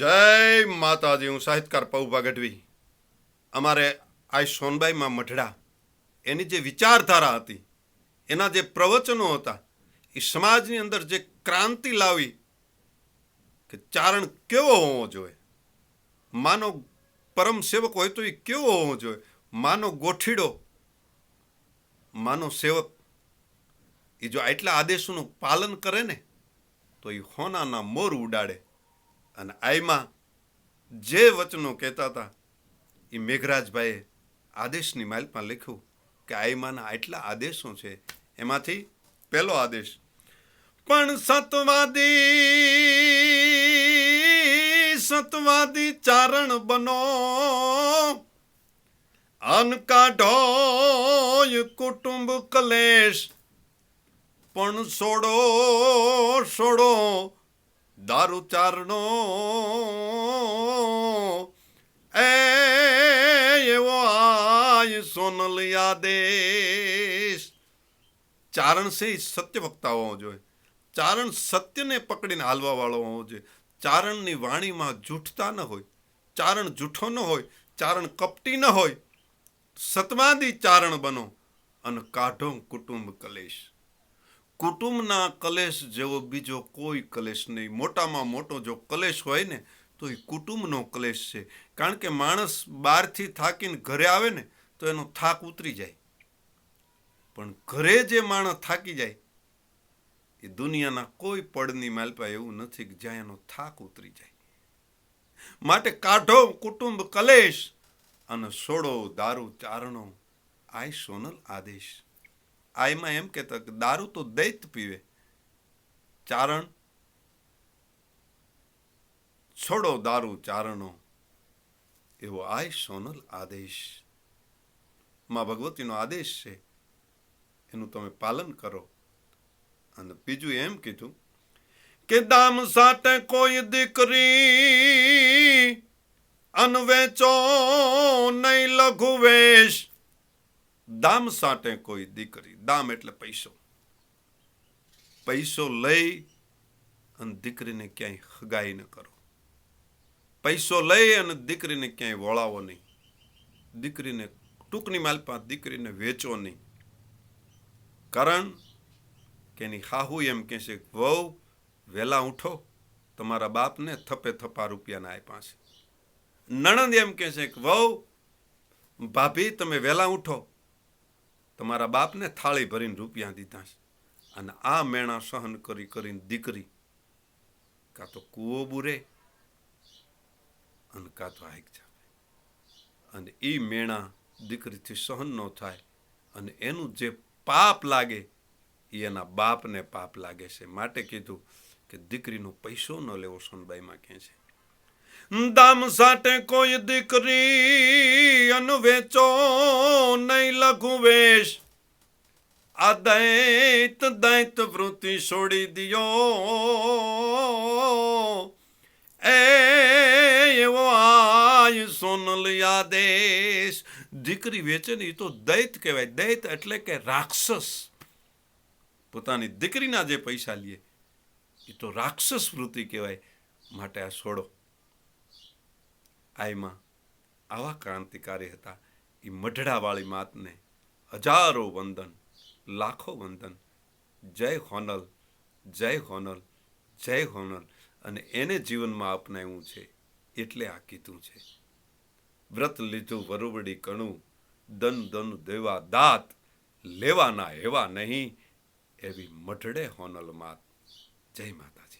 જય માતાજી, હું સાહિત્યકાર પૌભા ગઢવી અમારે આ સોનબાઈમાં મઢડા, એની જે વિચારધારા હતી, એના જે પ્રવચનો હતા એ સમાજની અંદર જે ક્રાંતિ લાવી, કે ચારણ કેવો હોવો જોઈએ? માનો પરમ સેવક હોય તો એ કેવો હોવો જોઈએ? માનો ગોઠીડો, માનો સેવક એ જો આટલા આદેશોનું પાલન કરે ને, તો એ હોનાના મોર ઉડાડે. અને આઈમાં જે વચનો કહેતા હતા એ મેઘરાજભાઈએ આદેશની માલિકમાં લખ્યું કે આઈમાના આટલા આદેશો છે, એમાંથી પહેલો આદેશ, પણ સતવાદી સતવાદી ચારણ બનો, અન કાઢો કુટુંબ કલેશ, પણ છોડો છોડો દારૂ ચારણો એવો આય સોનલ આદેશ ચારણ છે સત્ય વક્તા હોવો જોઈએ ચારણ સત્યને પકડીને હાલવા વાળો હોવો જોઈએ ચારણની વાણીમાં જૂઠતા ન હોય ચારણ જૂઠો ન હોય ચારણ કપટી ન હોય સતવાદી ચારણ બનો અને કાઢો કુટુંબ કલેશ કુટુંબના કલેશ જેવો બીજો કોઈ કલેશ નહીં. મોટામાં મોટો જો કલેશ હોય ને, તો એ કુટુંબનો કલેશ છે. કારણ કે માણસ બહારથી થાકીને ઘરે આવે ને, તો એનો થાક ઉતરી જાય. પણ ઘરે જે માણસ થાકી જાય, એ દુનિયાના કોઈ પડની માલપા એવું નથી કે જ્યાં એનો થાક ઉતરી જાય. માટે કાઢો કુટુંબ કલેશ અને છોડો દારૂ ચારણો આય સોનલ આદેશ. આયમાં એમ કહેતા કે દારૂ તો દૈત પીવે. ચારણ છોડો દારૂ ચારણો. એવો આય સોનલ આદેશ. માં ભગવતીનો આદેશ છે. એનું તમે પાલન કરો. અને બીજું એમ કીધું કે દામ સાટે કોઈ દીકરી અનવેચો નહીં લઘુ વેશ દામ સાટે કોઈ દીકરી દામ એટલે પૈસો. પૈસો લઈ અને દીકરીને ક્યાંય હગાઈ ન કરો. પૈસો લઈ અને દીકરીને ક્યાંય વળાવો નહીં. દીકરીને ટૂંકની માલપા દીકરીને વેચો નહીં. કારણ કે એની હાહુ એમ કહેશે વહુ, વહેલા ઉઠો, તમારા બાપને થપે થપા રૂપિયાના આપ્યા છે. નણંદ એમ કહેશે કે, વહુ, ભાભી, તમે વહેલા ઉઠો. તમારા બાપને થાળી ભરીને રૂપિયા દીધા છે. અને આ મેણા સહન કરી કરીને દીકરી કાં તો કૂવો બુરે અને કાં તો હાઈક જાવે અને એ મેણા દીકરીથી સહન ન થાય અને એનું જે પાપ લાગે એ એના બાપને પાપ લાગે છે. માટે કીધું કે દીકરીનો પૈસો ન લેવો સોનબાઈમાં કહે છે? દામ સાટે કોઈ દીકરી અન વેચો નહીં લઘુ વેશ આ દૈત દૈત વૃત્તિ છોડી દિયો એ એવો આય સોનલ આદેશ દીકરી વેચે ને એ તો દૈત કહેવાય દૈત એટલે કે રાક્ષસ પોતાની દીકરીના જે પૈસા લે એ તો રાક્ષસ વૃત્તિ કહેવાય માટે આ છોડો આઈમાં આવા ક્રાંતિકારી હતા. એ મઢડાવાળી માતને હજારો વંદન, લાખો વંદન, જય હોનલ જય હોનલ જય હોનલ. અને એને જીવનમાં અપનાવ્યું છે એટલે આ કીધું છે. વ્રત લીધું વરુવડી કણું, દન દન દેવા દાત, લેવાના એવા નહીં, એવી મઢડે હોનલ માત. જય માતાજી.